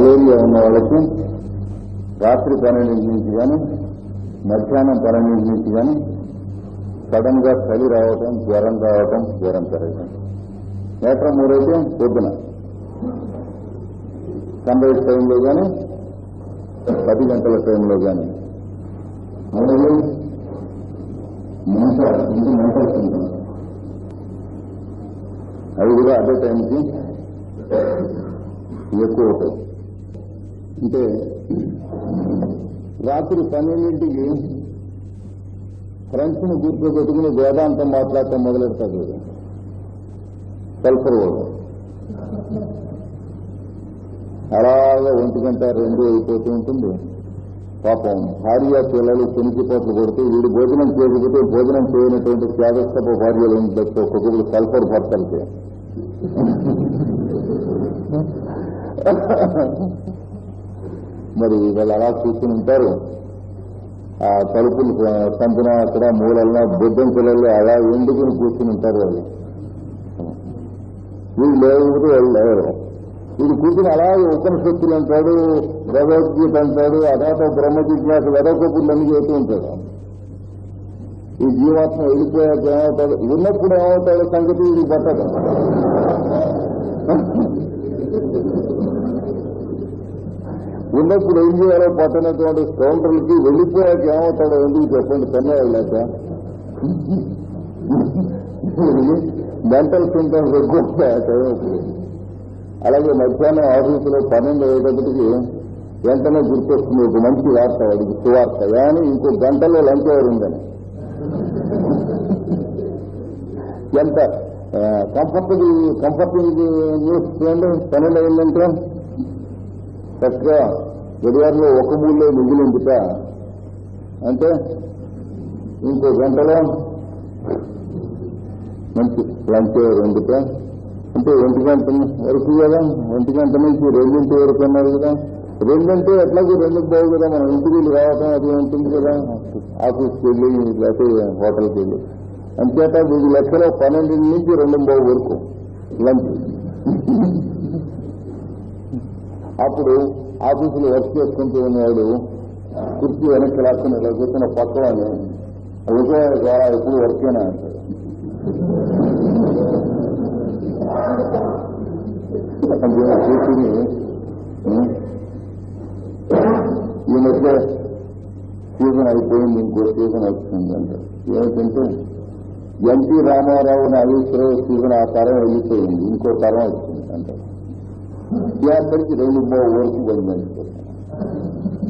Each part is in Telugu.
పదిహేను మలేరియా ఉన్న వాళ్ళకి రాత్రి పన్నెండింటి నుంచి కానీ మధ్యాహ్నం పన్నెండింటి నుంచి కానీ సడన్గా చలి రావటం జ్వరం రావటం జ్వరం పెరగటం. నేత్రం మూడైతే పొద్దున సన్రైజ్ టైంలో కానీ పది గంటల టైంలో కానీ మూడలు మంట ఇంటి మంట అవి కూడా అదే టైంకి ఎక్కువ అవుతాయి. అంటే రాత్రి పన్నెండింటికి ఫ్రెండ్స్ని పెట్టుకుని వేదాంతం మాట్లాడటం మొదలెడతారు వీడు. సల్ఫర్ వాడు అలాగా ఒంటి గంట రెండు అయిపోతూ ఉంటుంది. పాపం భార్య పిల్లలు చెనికిపోట్లు కొడితే వీడు భోజనం చేయకపోతే భోజనం చేయనటువంటి త్యాగస్తప భార్యలు ఉండొచ్చు ఒక్కొక్కరు కల్పర్ భర్తలకి. మరి వాళ్ళు అలా కూర్చుని ఉంటారు. ఆ తలుపులు సంతన అక్కడ మూలన్న బుద్ధం పిల్లలు అలా ఎండుకుని కూర్చుని ఉంటారు వాళ్ళు. వీళ్ళు లేకపోతే వాళ్ళు లేవరు. వీళ్ళు కూర్చుని అలాగే ఉపనిషత్తులు అంటాడు భగవద్గీత అంటాడు అదాత బ్రహ్మ జిజ్ఞాస వెదకపులు అన్ని చేస్తూ ఉంటాడు ఈ జీవాత్మ వెళ్ళిపోయాక ఏమవుతాడు? ఉన్నప్పుడు ఏమవుతాడు? సంగతి ఇది పట్టదు. ఉన్నప్పుడు ఏం చేయాలో పట్టనటువంటి కౌంటర్లకి వెళ్ళిపోయాక ఏమవుతాడో ఎందుకు చెప్పండి? కన్నా వెళ్ళాక మెంటల్ సింటమ్స్ ఎక్కువ అలాగే మధ్యాహ్నం ఆఫీసులో పన్నెండు అయ్యేటప్పటికి వెంటనే గుర్తొస్తుంది ఒక మంచి వార్త వాడికి సువార్త. కానీ ఇంకో గంటలో లంచ్ అవర్ ఉందని. ఎంత? కంఫర్టబుల్ కంఫర్టింగ్ న్యూస్ చూడండి. పన్నెండు అయిందంటే? చక్కగా గడియారంలో ఒక మూలలో మిగిలిందిట అంటే ఇంకో గంటలో మంచి లంచ్ అవర్ అంటే ఒంటి గంట వరకు కదా? ఒంటి గంట నుంచి రెండింటి వరకు అన్నారు కదా? రెండంటే ఎట్లాగో రెండు బాగు కదా? మనం ఇంటికి వెళ్ళి రావటం అది ఉంటుంది కదా? ఆఫీస్కి వెళ్ళి లేకపోతే హోటల్కి వెళ్ళి. అంచేత వీడి లెక్కలో పన్నెండు నుంచి రెండు బాగు వరకు లంచ్. అప్పుడు ఆఫీసులో వర్క్ చేసుకుంటూ ఉన్నవాడు కుర్చీ వెనక్కి రాసుకుని ఇలా కూర్చున్న పక్కవాడిని ఉదయ ద్వారా ఎప్పుడు వర్కేనా అంటాడు. అందులో కూర్చుని ఈ మధ్య సీజన్ అయిపోయింది ఇంకో సీజన్ వస్తుంది అంటారు ఏమిటంటే ఎన్టీ రామారావు నాగేశ్వరరావు సీజన్ ఆ తరం వెళ్ళిపోయింది ఇంకో తరం వచ్చింది అంటారు అక్కడికి రెండు మూడు వరకు పోయిందని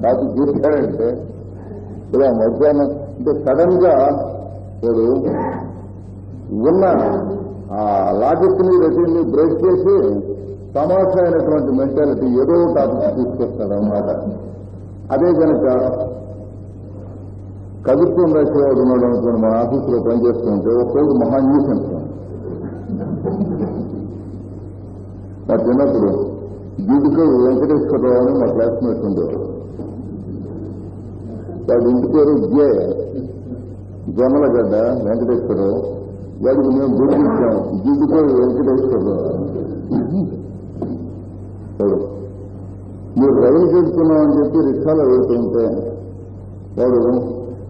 నాకు చూశాడంటే ఇలా మధ్యాహ్నం అంటే సడన్గా వాడు ఉన్న ఆ లాజిక్ని రొటీన్ని బ్రేక్ చేసి తమాషా అయినటువంటి మెంటాలిటీ ఏదో టాపిక్ తీసుకొస్తాడు అనమాట అదే కనుక కవిత్వం రాసేవాడు ఉన్నాడు అనుకోండి మన ఆఫీసులో పనిచేస్తుంటే ఒక్కొక్కడు మహా న్యూస్ అంటాం నా చిన్నప్పుడు గిడుకు వెంకటేశ్వరరావు అని మా క్లాస్మేట్ ఉండేవారు. వాడి ఇంటి పేరు జే. జమలగడ్డ వెంకటేశ్వరరావు. వాడికి మేము గుర్తించాం గిడుకు వెంకటేశ్వరరావు. మీరు రైలు చేస్తున్నామని చెప్పి రిక్షాలో వెళ్తుంటే వాడు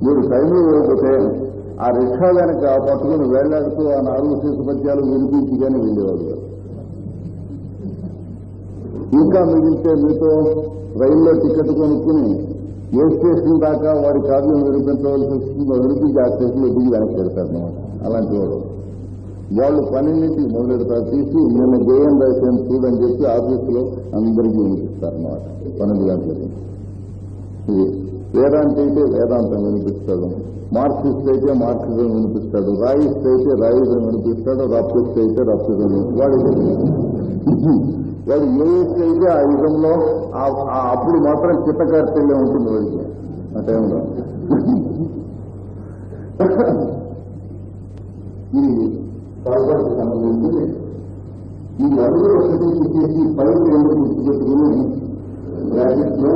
మీరు టైంలో వెళ్ళిపోతే ఆ రిక్షా వెనక పట్టుకుని వెళ్ళాడుతూ ఆ నాలుగు శిశు పద్యాలు వినిపించి కానీ వెళ్ళేవాడు. కాదు. ఇంకా మిగిలితే మీతో రైల్లో టికెట్ కొనుక్కుని ఏ స్టేషన్ దాకా వారి కావ్యం నిరూపించవలసి వస్తుందో వినిపించి ఆ స్టేషన్లో దిగి వెనక్కి పెడతారు అన్నమాట. అలాంటి వాడు. వాళ్ళు పన్నెండింటికి మొదలెడతారు తీసి నిన్న జయం రాశాను చూడని చెప్పి ఆఫీసులో అందరికీ వినిపిస్తారు అన్నమాట. పన్నెండు గంటలకి ఇది వేదాంత అయితే వేదాంతం వినిపిస్తాడు. మార్క్సిస్ట్ అయితే మార్క్సిజం వినిపిస్తాడు. రాయిస్ట్ అయితే రాయిజం వినిపిస్తాడు. రప్టిస్ట్ అయితే రప్టిజం వాడు వాడు ఏ వయసు అయితే ఆ యుగంలో అప్పుడు మాత్రం చిత్తకార్తెల్లే ఉంటుంది వాడికి ఆ టైంలో. ఇది పొరపాటుకు సంబంధించి ఈ అడుగు ఒకటి చేసి పైకి ఎందుకు గుర్తుపెట్టుకుని బ్రాకెట్లో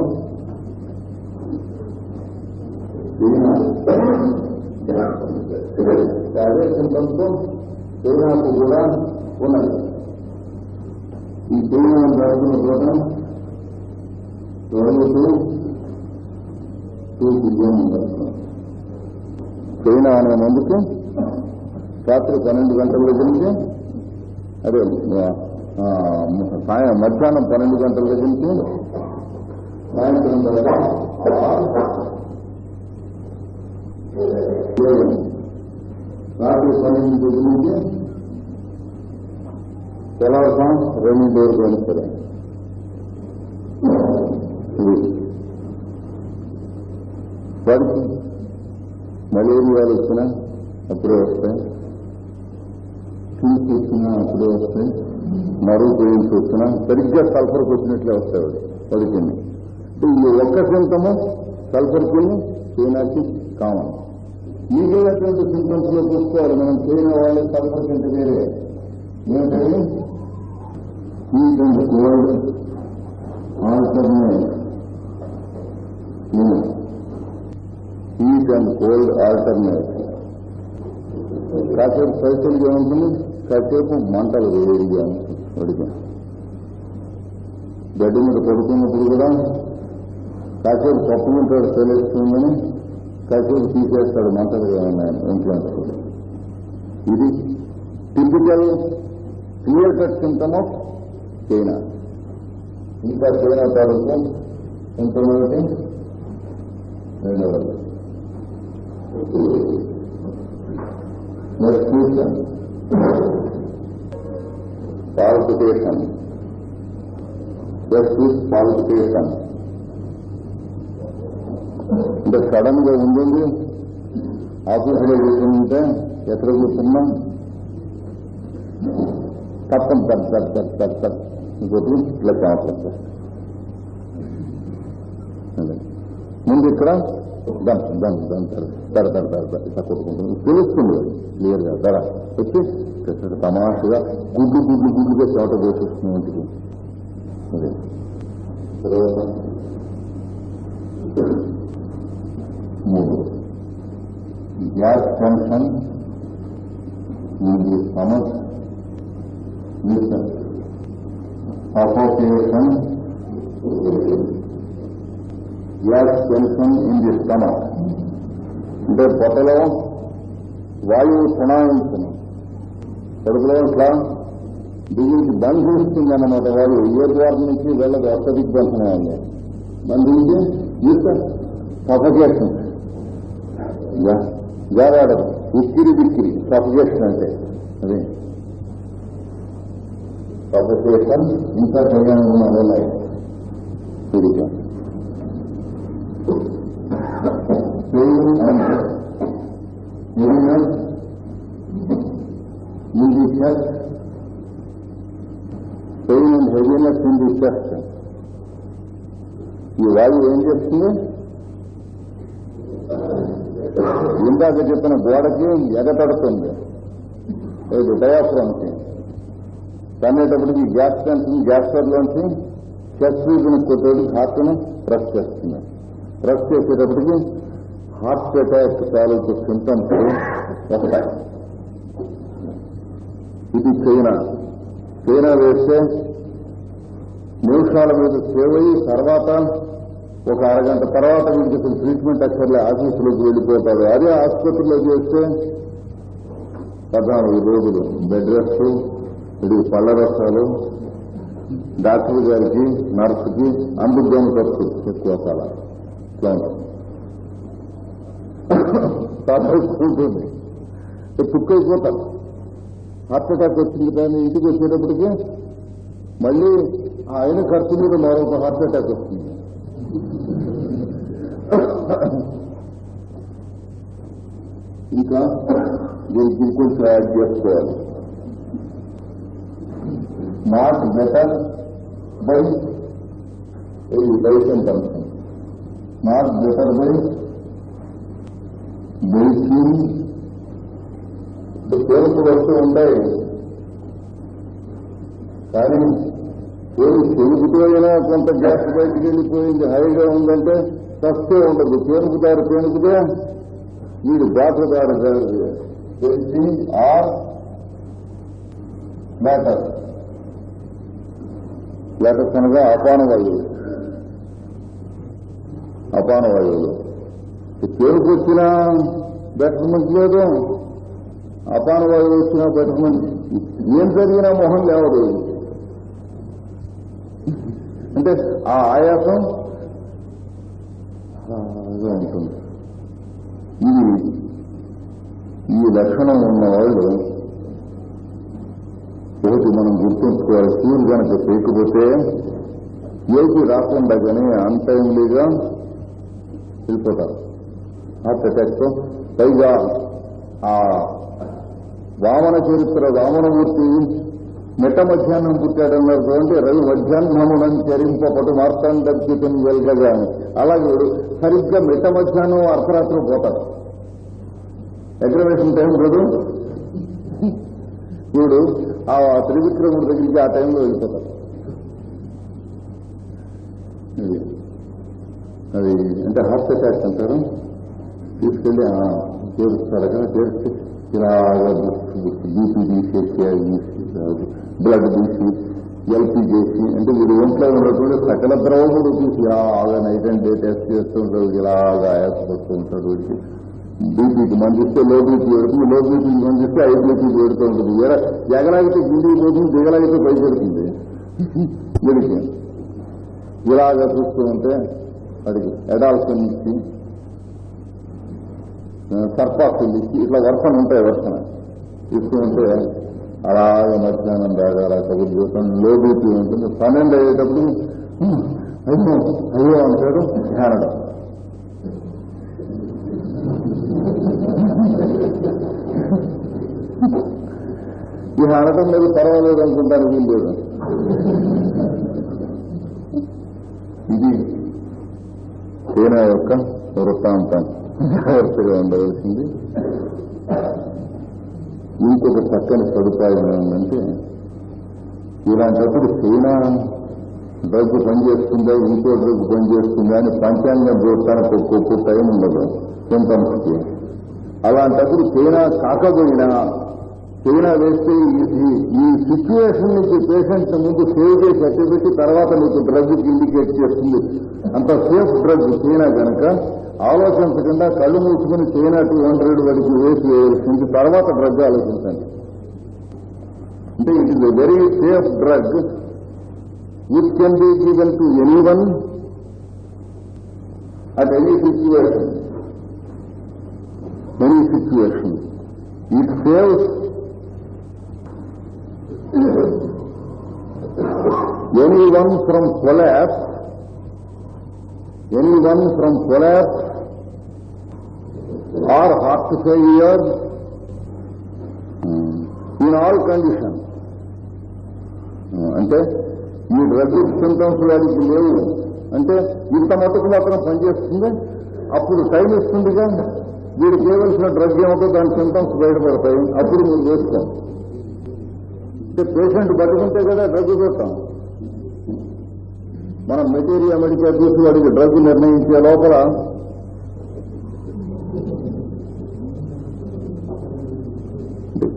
అదే సింటంతో చైనాకు కూడా ఉన్నది. ఈ చైనా జరుగుతున్న చోట రోజు టూ చైనా అనే మందుకు రాత్రి పన్నెండు గంటల దగ్గర నుంచి అదే సాయం మధ్యాహ్నం పన్నెండు గంటల దగ్గర నుంచి సాయంత్రం దాకా రాత్రి పన్నెండు దగ్గర నుంచి తెల్లవారుసాం రెండు వరకు అయినా సరే మలేరియాలు వచ్చినా అప్పుడే వస్తాయి ఫీల్స్ వచ్చినా అప్పుడే వస్తాయి మరుగు పెయిన్స్ వచ్చినా సరిగ్గా సల్ఫర్కి వచ్చినట్లే వస్తాయి పడుకుని. వాడికి అంటే ఈ ఒక్క సింతము సల్ఫర్కి చైనాకి కామన్ మిగిలినటువంటి సింటమ్స్లో చూసుకోవాలి. మనం చైనా వాళ్ళు సల్ఫర్ కింద వేరే. ఏమిటది heat and cold alternate heat and cold alternate కాసేపు సైకిల్గా ఉంటుంది కాసేపు మంటలు వేడిగా ఉంటుంది వడిగా గడ్డి మీద పడుకున్నప్పుడు కూడా కాసేపు కప్పుకుంటాడు తెలుస్తుందని కాసేపు తీసేస్తాడు మంటలుగా ఉన్నాయని ఇంట్లో ఇది typical clear cut symptom of China ఇంకా చైనా తాలూకు ఎంతమంది? ఒకటి రెండవది next question qualification justice qualification అంటే సడన్గా ఉంటుంది ఆఫీసులో కూర్చుంటే ఎక్కడ కూర్చున్నాం? తప్పని తప్ప తప్ప తప్ప తప్ప తప్ప ఇంకోటి ఇట్లా కావాలి అదే. ముందు ఇక్కడ దం దం దం తర తర తర తర తర ఇట్లా కొట్టుకుంటుంది తెలుస్తుంది క్లియర్గా ధర వచ్చి ఇక్కడ తమాషగా గుడ్లు గుడ్లు గుడ్లుగా చోట పోసేస్తుంది ఇంటికి అదే తర్వాత మూడు gas function in the stomach with suffocation, gas tension in the stomach. అంటే పొట్టలో వాయువు ప్రణాయించను కడుపులో ఇట్లా బిగించి బంధిస్తుంది అన్నమాట వాయువు ఏ ద్వారం నుంచి వెళ్ళదు అర్థ దిగ్బంధనం ఉంది బంధించి ఈత సఫకేషన్ జారాడదు ఉక్కిరి బిక్కిరి సఫకేషన్ అంటే అదే సఫకేషన్ ఇంకా ప్రయాణం ఉన్నాయి తిరిగి in the chest, pain and heaviness in the chest. ఈ వాయువు ఏం చేస్తుంది ఇందాక చెప్పిన గోడకి ఎగతడుతుంది ఇది డయాఫ్రామ్కి తనేటప్పటికి గ్యాస్ టెన్షన్ గ్యాస్టర్లోంచి చెస్ట్ కొట్టేది హార్ట్ను ప్రెస్ చేస్తుంది. ప్రెస్ చేసేటప్పటికి హార్ట్ అటాక్ తాలూకు సింటమ్స్ వస్తాయి. ఇది చైనా. చైనా వేస్తే నిమిషాల మీద సేవ్ అయ్యి తర్వాత ఒక అరగంట తర్వాత వీడికి అసలు ట్రీట్మెంట్ అక్కర్లే ఆఫీసులోకి వెళ్ళిపోతాడు అదే ఆసుపత్రిలో చేస్తే పద్నాలుగు రోజులు బెడ్ రెస్ట్ ఇది పళ్ళ రసాలు డాక్టర్ గారికి నర్సుకి అందుకు ఖర్చు ఎక్కువ చాలా ఇట్లా ఉంటుంది. చాలా ఎక్కువ హార్ట్ అటాక్ వచ్చింది కానీ ఇంటికి వచ్చేటప్పటికి మళ్ళీ ఆయన ఖర్చు మీద మరొక హార్ట్ అటాక్ వస్తుంది. ఇంకా దీనికి కొంచెం యాడ్ చేసుకోవాలి. నాట్ బెటర్ బై బైక్ అంటాం నాట్ బెటర్ బై బైకింగ్ పేరుకు వస్తూ ఉంటాయి కానీ పేరు పెరుగుతూనే కొంత గ్యాస్ బయటికి వెళ్ళిపోయింది హైగా ఉందంటే సస్తే ఉండదు. పేరుకుదారు పేరుకుతే వీడు బాటదారు తెలిసి ఆర్ మ్యాటర్ లేకపోతే అనగా అపాన వాయువు అపాన వాయువులు పేరుకు వచ్చినా బెటర్మెంట్ లేదు. అపాన వాయువు వచ్చినా బెటర్మెంట్ ఏం జరిగినా మొహం లేవదు. అంటే ఆ ఆయాసం ఉంటుంది ఇది ఈ లక్షణం ఉన్న వాళ్ళు ఒకటి మనం గుర్తుంచుకోవాలి. సూర్యుడు కనుక చేయకపోతే ఏది రాకుండా కానీ అన్టైమ్లీగా వెళ్ళిపోతారు. హార్ట్ అటాక్తో పైగా ఆ వామన చరిత్ర వామనమూర్తి మిట్ట మధ్యాహ్నం పుట్టాడన్నారు చూడండి రవి మధ్యాహ్నమునం చరింపబడు మార్తాండర్జితం వెల్గగా. అని అలాగే సరిగ్గా మిట్ట మధ్యాహ్నం అర్ధరాత్రి పోతాడు అగ్రవేషన్ టైం కాదు వీడు ఆ త్రివిక్రముడి దగ్గరికి ఆ టైంలో వెళ్ళిపోతారు. అది అంటే హాస్యశాస్త్రం అటాక్ అంటారు తీసుకెళ్ళి ఆ, చేరుస్తారు కదా చేర్చి ఇలాగా బీపీ తీసేసి బ్లడ్ తీసి ఎల్పీ చేసి అంటే వీడు ఒంట్లో ఉన్నటువంటి సకల ద్రవములు తీసి ఇలాగా నైట్ అండ్ డే టెస్ట్ చేస్తూ ఉంటాడు ఇలాగా ఆయాసపడుతూ ఉంటాడు వీడికి బీపీకి మందిస్తే లో బీపీ పెడుతుంది లో బీపీకి మందిస్తే ఐ బీపీ పెడుతూ ఉంటుంది ఎర- ఎగలాగితే కిందికి పోతుంది దిగలాగితే పై పెడుతుంది వీడికి ఇలాగా చూస్తూ ఉంటే వాడికి ఎడాల్సిన నుంచి సర్పాసులు ఇచ్చి ఇట్లా వర్షం ఉంటాయి వర్షం. ఇస్తూ ఉంటే అలాగే మధ్యాహ్నం దాకా అలా కబుర్లు చూస్తాం లో బీపీ ఉంటుంది. పన్నెండు అయ్యేటప్పుడు అయ్యో అయ్యో అంటాడు. ధ్యానడం ఈ అనటం లేదు పర్వాలేదు అనుకుంటారు వీళ్ళు ఇది సేన యొక్క వృత్తాంతం? జాగ్రత్తగా ఉండవలసింది. ఇంకొక చక్కని సదుపాయం ఏంటంటే ఇలాంటప్పుడు సేన డ్రగ్ పనిచేస్తుందా ఇంకో డ్రగ్ పనిచేస్తుందా అని పంచాంగం చూడటానికి ఒక్కొక్క టైం ఉండదు. సింటమ్స్కి అలాంటప్పుడు చైనా కాకపోయినా చైనా వేస్తే ఈ- ఈ- ఈ సిచ్యువేషన్ నుంచి పేషెంట్ ముందు సేవ్ చేసి అట్టబెట్టి తర్వాత మీకు డ్రగ్ ఇండికేట్ చేస్తుంది. అంత సేఫ్ డ్రగ్ చైనా కనుక ఆలోచించకుండా కళ్ళు మూసుకుని చైనా టూ హండ్రెడ్ వరకు వేసి వేయాల్సింది తర్వాత డ్రగ్ ఆలోచించండి. అంటే it is a very safe drug which can be given to anyone at any situation any situation. It saves anyone from collapse, anyone from collapse or heart failure in all conditions. అంటే ఈ డ్రగ్ సింటమ్స్ వాడికి లేవు. అంటే ఇంత మటుకు మాత్రం పనిచేస్తుంది. అప్పుడు టైం ఇస్తుందిగా. వీడు చేయవలసిన డ్రగ్ ఏమిటో దాని సింటమ్స్ బయటపడతాయి. అప్పుడు మీరు వేస్తాం అంటే పేషెంట్ బతుకుంటే కదా డ్రగ్ పెడతాం మనం మెటీరియల్ మెడికల్ చూసి వాడికి డ్రగ్ నిర్ణయించే లోపల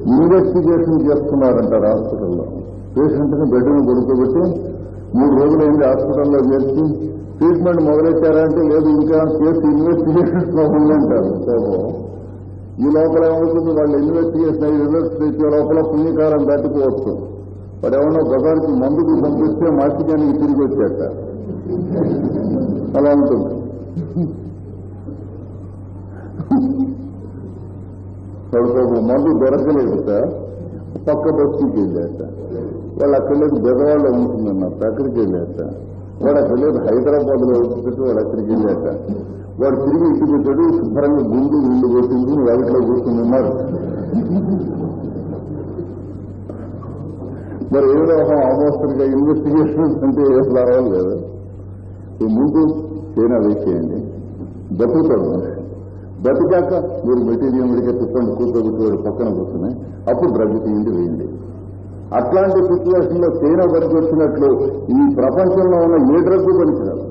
ఇన్వెస్టిగేషన్ చేస్తున్నారంటారు హాస్పిటల్లో. పేషెంట్ని బెడ్ని పడుకోబెట్టి మూడు రోజులైంది హాస్పిటల్లో చేర్చి ట్రీట్మెంట్ మొదలెట్టారంటే లేదు ఇంకా కేసు ఇన్వెస్టిగేషన్ ఉందంటారు. పాపం. ఈ లోపల ఏమవుతుంది? వాళ్ళు ఇన్వెస్టిగేషన్ అయ్యి రిజల్ట్స్ తెచ్చే లోపల పుణ్యకారం దాటిపోవచ్చు. వాడు ఎవరో మందుకు పంపిస్తే మార్చికానికి తిరిగి వచ్చాట అలా ఉంటుంది. వాడు మందు దొరకలేదు సార్. పక్క బస్తీకి వెళ్ళాట వాళ్ళు అక్కడ లేదు బెదవాళ్ళు ఉంటుందన్నారు అక్కడికి వెళ్ళాట వాడు అక్కడ లేదు హైదరాబాద్లో వచ్చినట్టు వాడు అక్కడికి వెళ్ళాట వాడు తిరిగి ఇంటికి వచ్చాడు శుభ్రంగా గుండు గుండు కొట్టింది వాటిలో కూర్చుని ఉన్నారు. మరి ఏదో ఆమోస్టర్గా ఇన్వెస్టిగేషన్ అంటే ఏ లాభం లేదు. ఈ ముందు చైనా వేసేయండి బతుకుతాడు. బతికాక మీరు మెటీరియల్ మెడికే తిప్పండి కూర్చోబెట్టి పక్కన కూర్చుని అప్పుడు డ్రగ్ తీయండి వేయండి. అట్లాంటి సిచ్యువేషన్లో చైనా పనికి వచ్చినట్లు ఈ ప్రపంచంలో ఉన్న ఏ డ్రగ్ పనికిరాదు?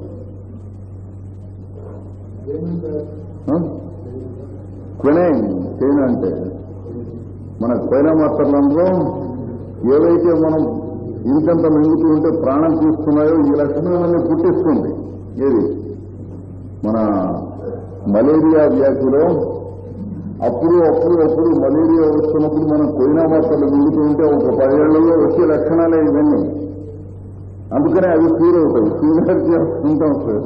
క్వినైన్. చైనా అంటే మన చైనా మాత్రంలో ఏవైతే మనం ఇంతంత మింగుతూ ఉంటే ప్రాణం తీస్తున్నాయో ఈ లక్షణాలన్నీ పుట్టిస్తుంది. ఏది? మన మలేరియా వ్యాధిలో అప్పుడు అప్పుడు అప్పుడు మలేరియా వస్తున్నప్పుడు మనం కొయినా మాత్రలు మింగుతూ ఉంటే ఒక పదేళ్ళలో వచ్చే లక్షణాలే ఇవన్నీ. అందుకనే అవి క్యూర్ అవుతాయి. క్యూర్ చేసుకుంటాం సార్.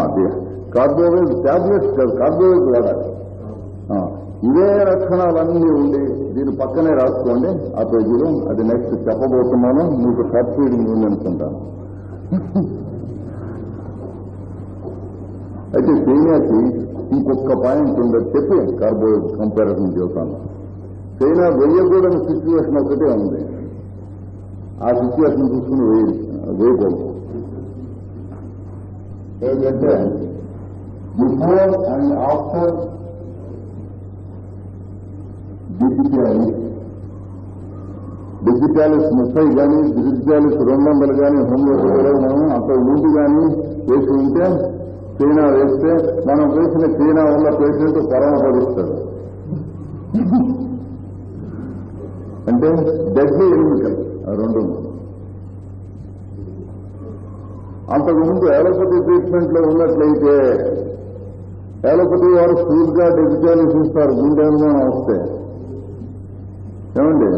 అదే. కార్బోవేజ్ టాబ్లెట్స్ కాదు కార్బోవేజ్ వాడాలి. ఇవే లక్షణాలన్నీ ఉండి దీని పక్కనే రాసుకోండి. ఆ పేజీలో అది నెక్స్ట్ చెప్పబోతున్నాను. మీకు షార్ట్ ఫీడింగ్ ఉంది అనుకుంటాను అయితే చైనాకి ఇంకొక పాయింట్ ఉండదు చెప్పి కార్బో కంపారిజన్ చేస్తాను. చైనా వెయ్యకూడని సిచ్యువేషన్ ఒకటే ఉంది. ఆ సిచ్యువేషన్ చూసుకుని వేయ. వేయకూడదు. ఏంటంటే before and after digitalis digitalis ముప్పై కానీ డిజిటాలిస్ రెండు వందలు కానీ హోమియోపతిలో మనం అంత ముందు కానీ వేసి ఉంటే చైనా వేస్తే మనం వేసిన చైనా వల్ల పేషెంట్ పరమపరుస్తాడు అంటే డెడ్లీ ఎనిమికల్ రెండు. అంతకుముందు అలోపతి ట్రీట్మెంట్లో ఉన్నట్లయితే అలోపతి వారు ఫుల్గా డిజిటల్ చూస్తారు గుండె అనుమానం వస్తే. ఏమండి?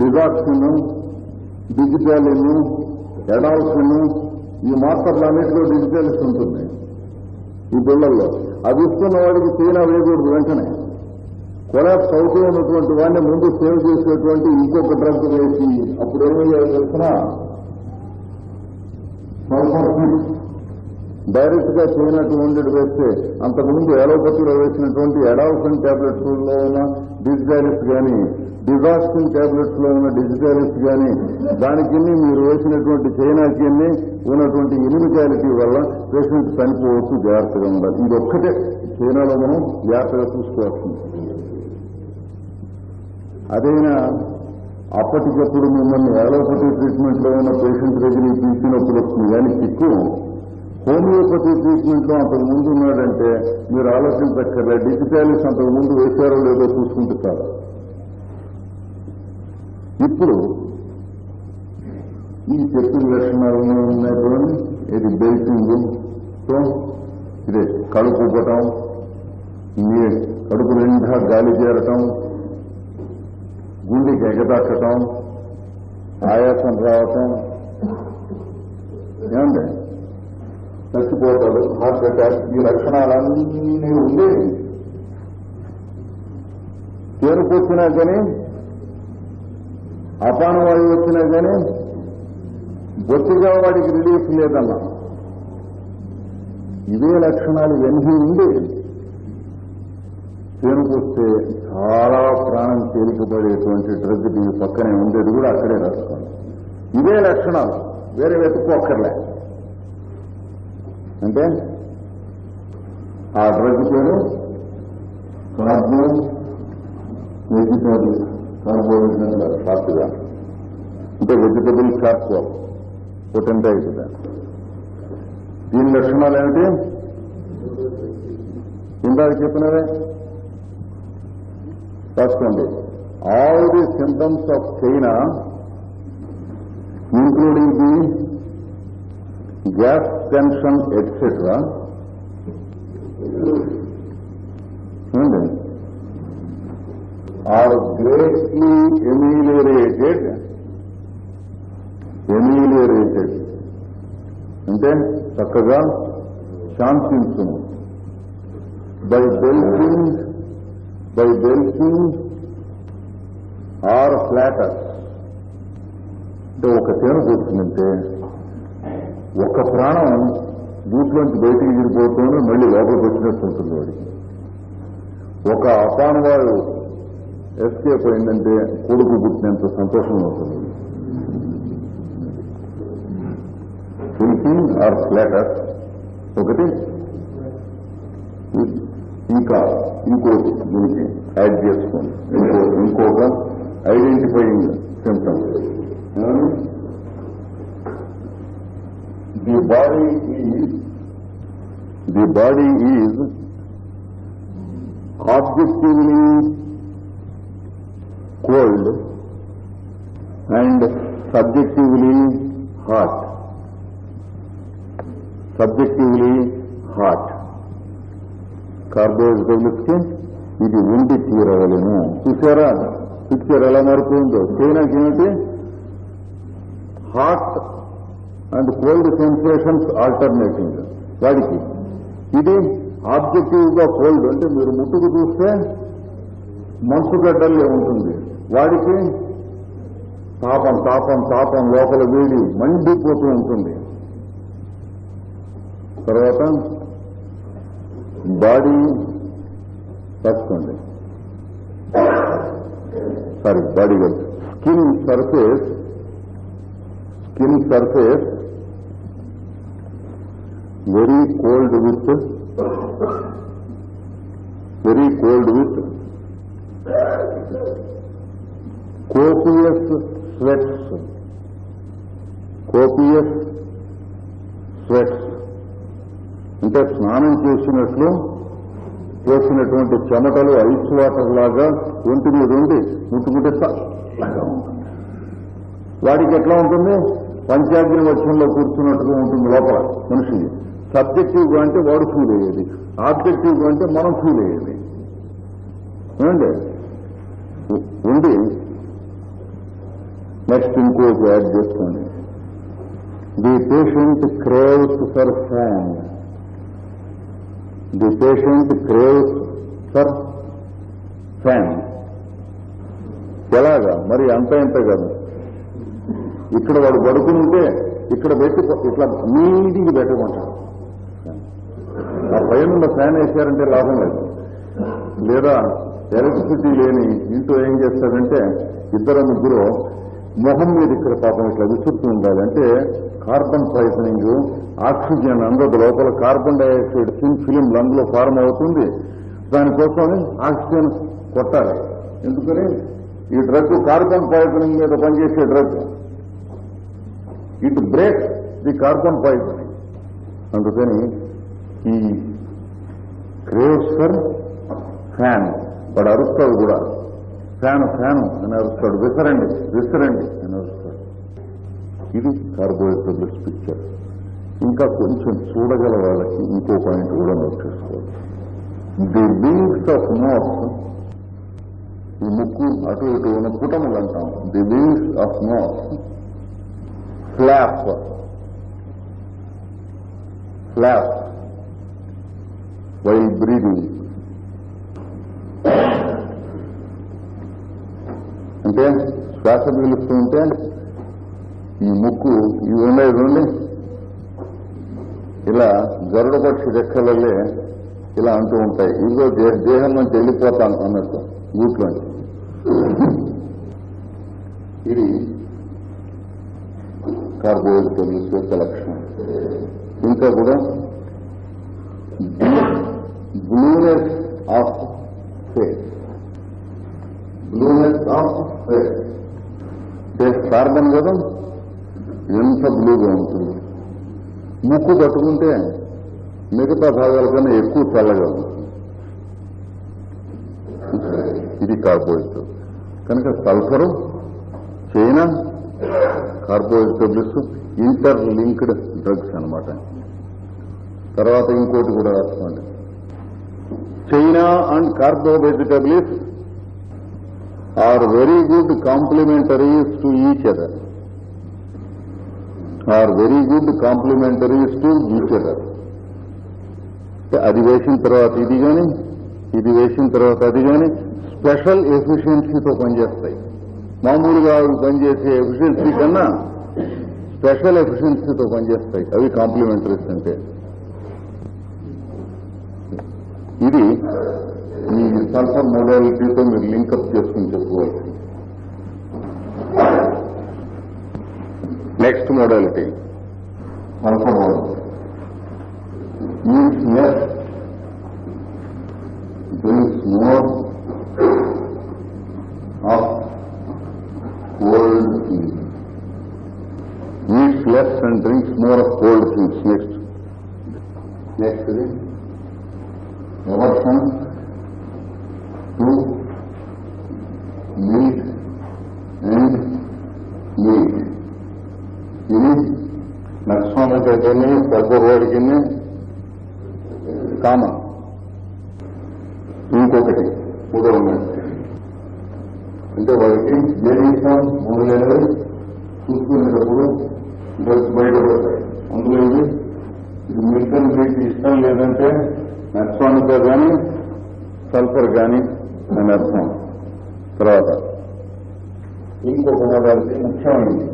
డిజాక్షన్ డిజిటలిన్ ఎడాల్సిన్ ఈ మాత్రలన్నింటిలో డిజిటాలిస్ ఉంటుంది. ఈ బిళ్ళల్లో అది ఇస్తున్న వాడికి చైనా వేయకూడదు వెంటనే. కొలాప్స్ అవుతూ ఉన్నటువంటి వాడిని ముందు సేవ్ చేసేటువంటి ఇంకొక డ్రగ్ వేసి అప్పుడు ఏమయ్యారు తెలిసిన డైరెక్ట్గా చేయనటువంటి వేస్తే అంతకుముందు ఎలోపతిలో వేసినటువంటి ఎడాల్సన్ టాబ్లెట్స్లో ఉన్న డిజిటాలిస్ కానీ డిజాస్టిన్ టాబ్లెట్స్లో ఉన్న డిజిటాలిస్ కానీ దానికి మీరు వేసినటువంటి చైనాకి ఉన్నటువంటి ఇనిమిటాలిటీ వల్ల పేషెంట్ చనిపోవచ్చు. జాగ్రత్తగా ఉండాలి. ఇది ఒక్కటే చైనాలో మనం జాగ్రత్తగా చూసుకోవాల్సింది అదైనా అప్పటికప్పుడు మిమ్మల్ని అలోపతి ట్రీట్మెంట్లో ఉన్న పేషెంట్ దగ్గరికి తీసినప్పుడు వచ్చింది కానీ ఎక్కువ హోమియోపతి ట్రీట్మెంట్లో అంతకు ముందు ఉన్నాడంటే మీరు ఆలోచించక్కర్లే. డిజిటాలిస్ అంతకు ముందు వేశారో లేదో చూసుకుంటే చాలు. ఇప్పుడు ఈ చెప్పిన లక్షణాలు ఉన్నాయి చూడండి. ఇది బెల్టింగ్? సో ఇదే కడుపు ఉబ్బటం ఈ కడుపు నిండా గాలి చేరటం గుండెకి ఎగదక్కటం ఆయాసం రావటం. ఏమండి? చచ్చిపోతాడు. హార్ట్ అటాక్ ఈ లక్షణాలన్నీ ఉండి. చేరుకు వచ్చినా కానీ అపానవాయువు వచ్చినా కానీ బొత్తిగా వాడికి రిలీఫ్ లేదన్నా ఇవే లక్షణాలు ఇవన్నీ ఉండి. తేనుకొస్తే చాలా ప్రాణం తేలికపడేటువంటి డ్రగ్ పక్కనే ఉండేది కూడా అక్కడే రాసుకోండి. ఇవే లక్షణాలు. వేరే వెతుక్కోక్కర్లే అంటే ఆ డ్రగ్ పేరు కార్బో వెజిటబుల్ కార్బోహైడ్రేట్ షార్ట్గా అంటే వెజిటబుల్ కార్బో పొటెంటైట్ దీని లక్షణాలు ఏమిటి? ఇందాక చెప్పినవే. రాసుకోండి. All the symptoms of China including the gas tension etcetera are greatly ameliorated ameliorated అంటే చక్కగా శాంతించును by belching by belching or flatus అంటే ఒక తేనె కూర్చుందంటే ఒక్క ప్రాణం వీటిలోంచి బయటికి విడిపోతూనే మళ్ళీ లోపలికి వచ్చినట్టు ఉంటుంది వాడికి ఒక అపానవాయు ఎస్కేప్ అయిందంటే కొడుకు పుట్టినంత సంతోషం అవుతుంది. థింకింగ్ ఆర్ ఫ్లాటర్ ఒకటి. ఇంకా ఇంకోటి దీనికి యాడ్ చేసుకోండి. ఇంకో ఇంకొక identifying symptoms the body is the body is objectively cold and subjectively hot. Subjectively hot. కార్బోహైడ్రేట్స్కి ఇది ఉండి తీరవలేము చూసారా పిక్చర్ ఎలా మారిపోయిందో చైనాకి ఏమిటి hot and cold sensations alternating వాడికి. ఇది ఆబ్జెక్టివ్గా కోల్డ్ అంటే మీరు ముట్టుకు చూస్తే మంచుగడ్డల్లే ఉంటుంది. వాడికి తాపం తాపం తాపం లోపల వేడి మండిపోతూ ఉంటుంది. తర్వాత బాడీ రాసుకోండి sorry body skin surface skin surface very cold with very cold with copious sweats. Copious sweats. అంటే స్నానం చేసినట్లు చేసినటువంటి చెమటలు ఐస్ వాటర్ లాగా ఒంటి మీద ఉండి ముట్టుకుంటే వాడికి ఎట్లా ఉంటుంది? పంచాగ్ని వచనంలో కూర్చున్నట్టుగా ఉంటుంది లోపల మనిషి సబ్జెక్టివ్గా అంటే వాడు ఫీల్ అయ్యేది ఆబ్జెక్టివ్గా అంటే మనం ఫీల్ అయ్యేది ఏమండి? ఉండి నెక్స్ట్ ఇంకోటి యాడ్ చేస్తుంది the patient craves for fan. The patient craves for fan. ఎలాగా? మరి అంత ఎంత కాదు. ఇక్కడ వాడు పడుకుని ఉంటే ఇక్కడ పెట్టి ఇట్లా నీటికి పెట్టమంటారు. ఆ పైన ఉన్న ఫ్యాన్ వేసారంటే లాభం లేదు. లేదా ఎలక్ట్రిసిటీ లేని ఇంట్లో ఏం చేస్తారంటే ఇద్దరు ముగ్గురు మొహం మీద ఇక్కడ పాపం ఇట్లా విసురుతూ ఉండాలి. అంటే కార్బన్ పాయిజనింగ్ ఆక్సిజన్ అందదు. లోపల కార్బన్ డైఆక్సైడ్ థిన్ ఫిలిం లంగ్లో ఫార్మ్ అవుతుంది. దానికోసం ఆక్సిజన్ కొట్టాలి. ఎందుకని? ఈ డ్రగ్ కార్బన్ పాయిజనింగ్ మీద పనిచేసే drug. It break the carbon poisoning. అందుకని ఈ క్రేవ్స్ ఫర్ ఫ్యాన్ వాడు అరుస్తాడు కూడా. ఫ్యాన్ ఫ్యాను అని అరుస్తాడు. విసరండి విసరండి. అని అరుస్తాడు. ఇది కార్బోహైడ్రేట్ పిక్చర్ ఇంకా కొంచెం చూడగల వాళ్ళకి ఇంకో పాయింట్ కూడా నోట్ చేసుకోవాలి. ది వింగ్స్ ఆఫ్ నోట్స్ ఈ ముక్కు అటు ఇటు ఉన్న పుటములు అంటాం. The wings of nose flap flap while breathing. అంటే శ్వాస పీలుస్తూ ఉంటే ఈ ముక్కు ఇవి ఉన్నాయి చూడండి ఇలా గరుడ పక్షి రెక్కలలే ఇలా అంటూ ఉంటాయి. ఇదిగో దేహం నుంచి వెళ్ళిపోతాను అన్నట్టు గూట్లోంచి ఇది కార్బోహైడ్రేట్స్ యొక్క లక్షణం. ఇంకా కూడా blueness of face blueness of face face carbon కదా? ఎంత బ్లూగా ఉంటుంది? ముక్కు కట్టుకుంటే మిగతా భాగాల కన్నా ఎక్కువ చల్లగా ఉంటుంది. ఇది కార్బోహైడ్రేట్ కనుక sulphur China carbohydrates interlinked drugs అన్నమాట. తర్వాత ఇంకోటి కూడా రాసుకోండి. China and carbo vegetables are very good complementaries to each other are very good complementaries to each other అది వేసిన తర్వాత ఇది కానీ ఇది వేసిన తర్వాత అది కానీ స్పెషల్ ఎఫిషియన్సీతో పనిచేస్తాయి మామూలుగా అవి పనిచేసే ఎఫిషియన్సీ కన్నా స్పెషల్ ఎఫిషియన్సీతో పనిచేస్తాయి అవి కాంప్లిమెంటరీస్ అంటే ఇది మీ సల్ఫర్ మోడాలిటీతో మీరు లింకప్ చేసుకుని చెప్పుకోవచ్చు next modality sulphur modality means less brings more of cold things. Eats less and drinks more of cold things. Next. Next Aversion to lead and lead is नक्सों में कहते हैं सर्व वर्ड के काम इनको कटे उधर में अंडर वर्किंग जेरी फ्रॉम సల్ఫర్ కానీ అని అర్థం తర్వాత ఇంకొక మోడాలిటీ ముఖ్యమైనది